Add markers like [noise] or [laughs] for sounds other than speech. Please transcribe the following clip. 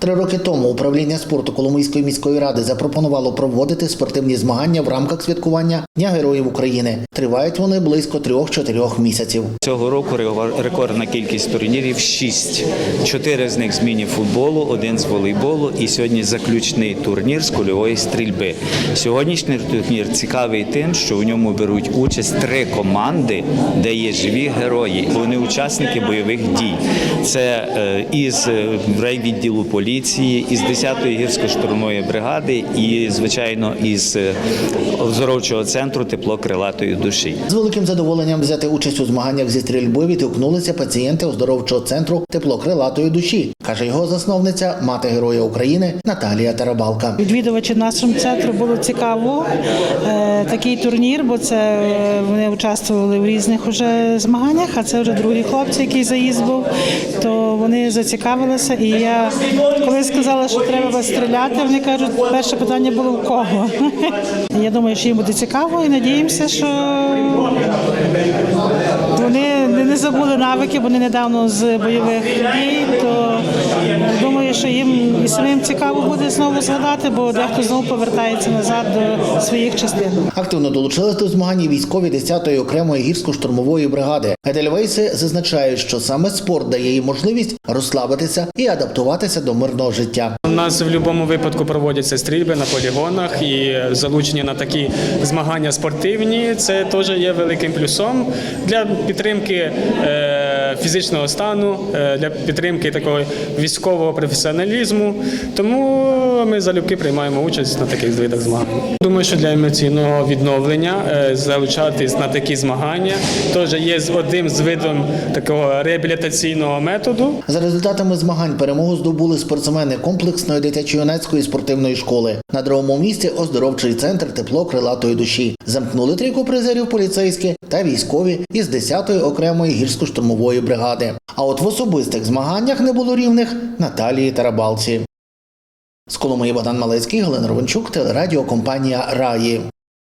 Три роки тому управління спорту Коломийської міської ради запропонувало проводити спортивні змагання в рамках святкування Дня Героїв України. Тривають вони близько трьох-чотирьох місяців. Цього року рекордна кількість турнірів шість. Чотири з них з міні-футболу, один з волейболу і сьогодні заключний турнір з кульової стрільби. Сьогоднішній турнір цікавий тим, що у ньому беруть участь три команди, де є живі герої. Вони учасники бойових дій. Це е, із е, райвідділу поліції, із 10-ї гірсько-штурмової бригади і, звичайно, із е, оздоровчого центру тепло крилатої душі. З великим задоволенням взяти участь у змаганнях зі стрільби відгукнулися пацієнти оздоровчого центру тепло крилатої душі, каже його засновниця, мати героя України Наталія Тарабалка. Відвідувачі нашому центру було цікаво е, такий турнір, бо це е, вони участвували в різних уже змаганнях, а це вже другі хлопці, який заїзд був, то вони зацікавилися. І я коли сказала, що треба стріляти, вони кажуть, перше питання було у кого. [laughs] Я думаю, що їм буде цікаво і надіємося, що вони не забули навики, бо вони недавно з бойових дій, то що їм і самим цікаво буде знову згадати, бо дехто знову повертається назад до своїх частин. Активно долучились до змагань військові 10-ї окремої гірсько-штурмової бригади. Едельвейси зазначають, що саме спорт дає їм можливість розслабитися і адаптуватися до мирного життя. У нас в будь-якому випадку проводяться стрільби на полігонах і залучені на такі змагання спортивні. Це теж є великим плюсом для підтримки е, фізичного стану, е, для підтримки такого військового професіоналізму. Тому ми залюбки приймаємо участь на таких видах змагань. Думаю, що для емоційного відновлення е, залучатись на такі змагання теж є одним з видом такого реабілітаційного методу. За результатами змагань перемогу здобули спортсмени комплексної дитячо-юнацької спортивної школи. На другому місці оздоровчий центр тепло крилатої душі. Замкнули трійку призерів поліцейські та військові із 10-ї окремої гірсько-штурмової бригади. А от в особистих змаганнях не було рівних Наталії Тарабалці. З Коломиї Богдан Малецький, Галина Ровенчук, телерадіокомпанія Раї.